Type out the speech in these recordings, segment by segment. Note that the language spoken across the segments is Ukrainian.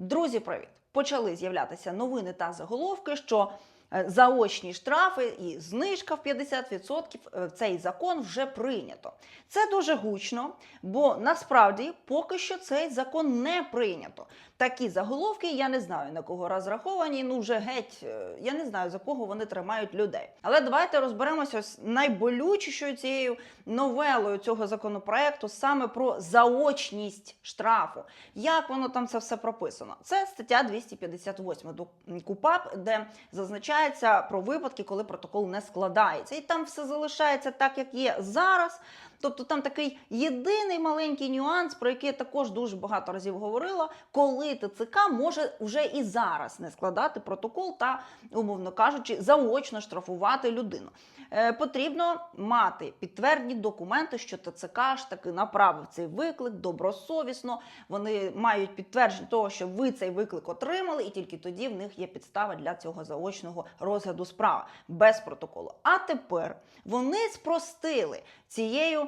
Друзі, привіт! Почали з'являтися новини та заголовки, що заочні штрафи і знижка в 50% е, цей закон вже прийнято. Це дуже гучно, бо насправді поки що цей закон не прийнято. Такі заголовки я не знаю на кого розраховані. Ну вже геть е, я не знаю за кого вони тримають людей. Але давайте розберемося з найболючішою цією новелою цього законопроекту саме про заочність штрафу. Як воно там це все прописано? Це стаття 258 до КУПАП, де зазначається про випадки, коли протокол не складається, і там все залишається так, як є зараз. Тобто там такий єдиний маленький нюанс, про який я також дуже багато разів говорила, коли ТЦК може вже і зараз не складати протокол та, умовно кажучи, заочно штрафувати людину. Е, потрібно мати підтвердні документи, що ТЦК ж таки направив цей виклик добросовісно. Вони мають підтвердження того, що ви цей виклик отримали, і тільки тоді в них є підстава для цього заочного розгляду справи без протоколу. А тепер вони спростили цією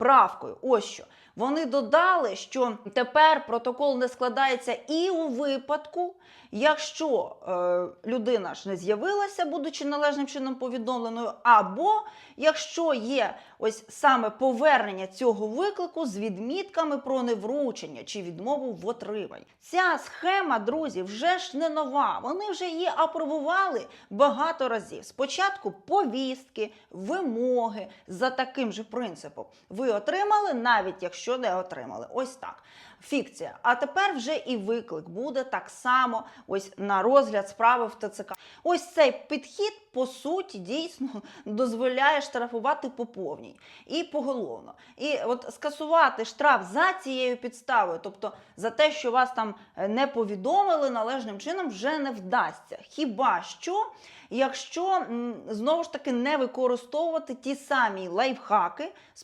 правкою. Ось що. Вони додали, що тепер протокол не складається і у випадку, якщо е, людина ж не з'явилася, будучи належним чином повідомленою, або якщо є ось саме повернення цього виклику з відмітками про невручення чи відмову в отриманні. Ця схема, друзі, вже ж не нова. Вони вже її апробували багато разів. Спочатку повістки, вимоги за таким же принципом. Ви отримали, навіть якщо не отримали. Ось так. Фікція. А тепер вже і виклик буде так само ось на розгляд справи в ТЦК. Ось цей підхід, по суті, дійсно дозволяє штрафувати по повній і поголовно. І от скасувати штраф за цією підставою, тобто за те, що вас там е, не повідомили належним чином, вже не вдасться. Хіба що, якщо знову ж таки не використовувати ті самі лайфхаки з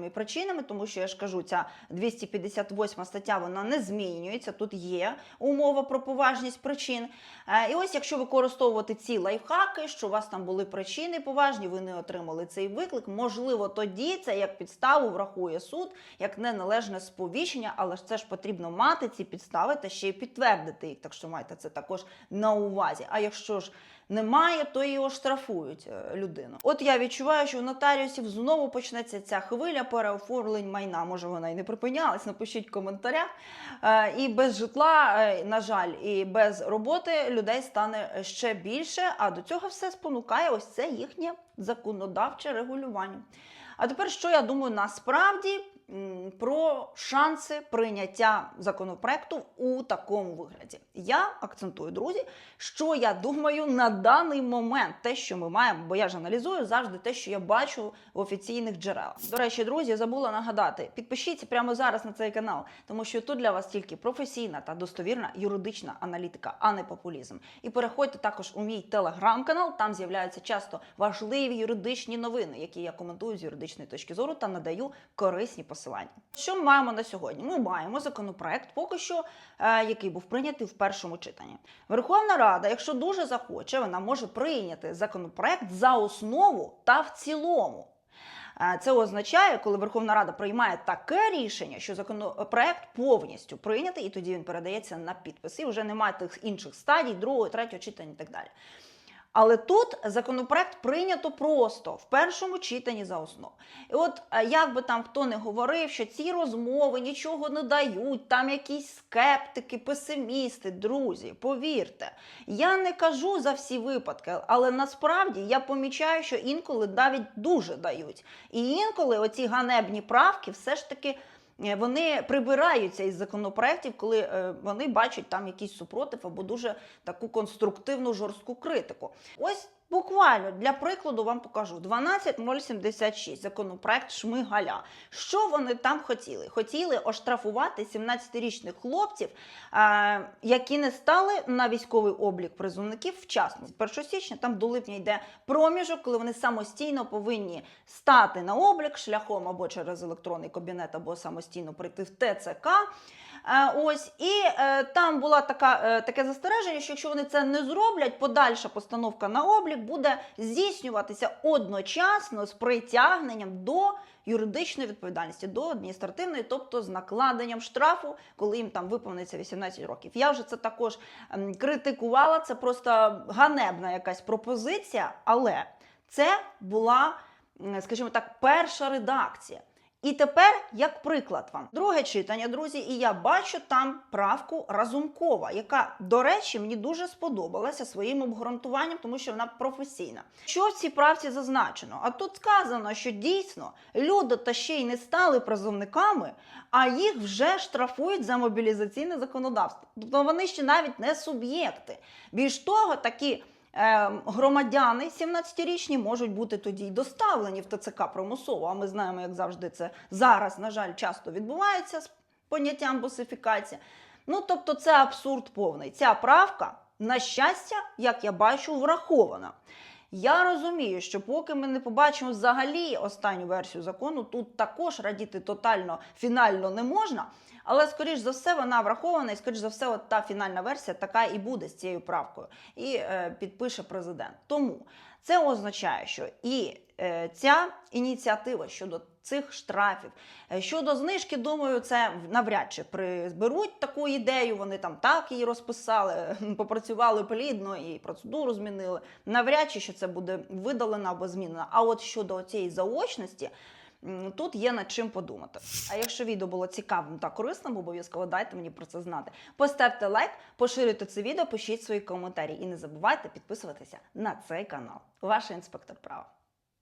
поважними причинами, тому що я ж кажу, ця 258 стаття вона не змінюється. Тут є умова про поважність причин. Е, І ось якщо використовувати ці лайфхаки, що у вас там були причини поважні, ви не отримали цей виклик, можливо, тоді це як підставу врахує суд, як неналежне сповіщення, але ж це ж потрібно мати ці підстави та ще й підтвердити їх. Так що майте це також на увазі. А якщо ж немає, то його штрафують е, людину. От я відчуваю, що у нотаріусів знову почнеться ця хвиля переоформлень майна. Може, вона і не припинялась. Напишіть в коментарях. Е, І без житла, е, на жаль, і без роботи людей стане ще більше. А до цього все спонукає ось це їхнє законодавче регулювання. А тепер що я думаю насправді про шанси прийняття законопроекту у такому вигляді. Я акцентую, друзі, що я думаю на даний момент, те, що ми маємо, бо я ж аналізую завжди те, що я бачу в офіційних джерелах. До речі, друзі, забула нагадати, підпишіться прямо зараз на цей канал, тому що тут для вас тільки професійна та достовірна юридична аналітика, а не популізм. І переходьте також у мій телеграм-канал. Там з'являються часто важливі юридичні новини, які я коментую з юридичної точки зору та надаю корисні посилання. Що ми маємо на сьогодні? Ми маємо законопроект, поки що, е, який був прийнятий в першому читанні. Верховна Рада, якщо дуже захоче, вона може прийняти законопроект за основу та в цілому. Е, Це означає, коли Верховна Рада приймає таке рішення, що законопроект повністю прийнятий, і тоді він передається на підпис. І вже немає тих інших стадій, другого, третього читання і так далі. Але тут законопроект прийнято просто в першому читанні за основу. І от е, як би там хто не говорив, що ці розмови нічого не дають, там якісь скептики, песимісти, друзі, повірте, я не кажу за всі випадки, але насправді я помічаю, що інколи навіть дуже дають. І інколи оці ганебні правки все ж таки. Е, Вони прибираються із законопроєктів, коли е, вони бачать там якийсь супротив або дуже таку конструктивну жорстку критику. Ось буквально для прикладу вам покажу 12076, законопроект Шмигаля. Що вони там хотіли? Хотіли оштрафувати 17-річних хлопців, е, які не стали на військовий облік призовників вчасно. З 1 січня там до липня йде проміжок, коли вони самостійно повинні стати на облік шляхом або через електронний кабінет, або самостійно прийти в ТЦК. Е, ось і е, там була така е, таке застереження, що якщо вони це не зроблять, подальша постановка на облік буде здійснюватися одночасно з притягненням до юридичної відповідальності, до адміністративної, тобто з накладенням штрафу, коли їм там виповниться 18 років. Я вже це також критикувала. Це просто ганебна якась пропозиція, але це була, скажімо так, перша редакція. І тепер, як приклад вам, друге читання, друзі, і я бачу там правку Разумкова, яка, до речі, мені дуже сподобалася своїм обґрунтуванням, тому що вона професійна. Що в цій правці зазначено? А тут сказано, що дійсно люди та ще й не стали призовниками, а їх вже штрафують за мобілізаційне законодавство. Тобто вони ще навіть не суб'єкти. Більш того, такі. Е, Громадяни 17-річні можуть бути тоді й доставлені в ТЦК примусово. А ми знаємо, як завжди, це зараз, на жаль, часто відбувається з поняттям босифікація. Ну тобто, це абсурд повний. Ця правка, на щастя, як я бачу, врахована. Я розумію, що поки ми не побачимо взагалі останню версію закону, тут також радіти тотально фінально не можна. Але, скоріш за все, вона врахована, і скоріш за все, от та фінальна версія така і буде з цією правкою. І е, підпише президент. Тому це означає, що і е, ця ініціатива щодо цих штрафів, е, щодо знижки, думаю, це навряд чи приберуть таку ідею. Вони там так її розписали, попрацювали плідно і процедуру змінили. Навряд чи що це буде видалено або змінено. А от щодо цієї заочності. Тут є над чим подумати. А якщо відео було цікавим та корисним, обов'язково дайте мені про це знати. Поставте лайк, поширюйте це відео, пишіть свої коментарі і не забувайте підписуватися на цей канал. Ваш інспектор права.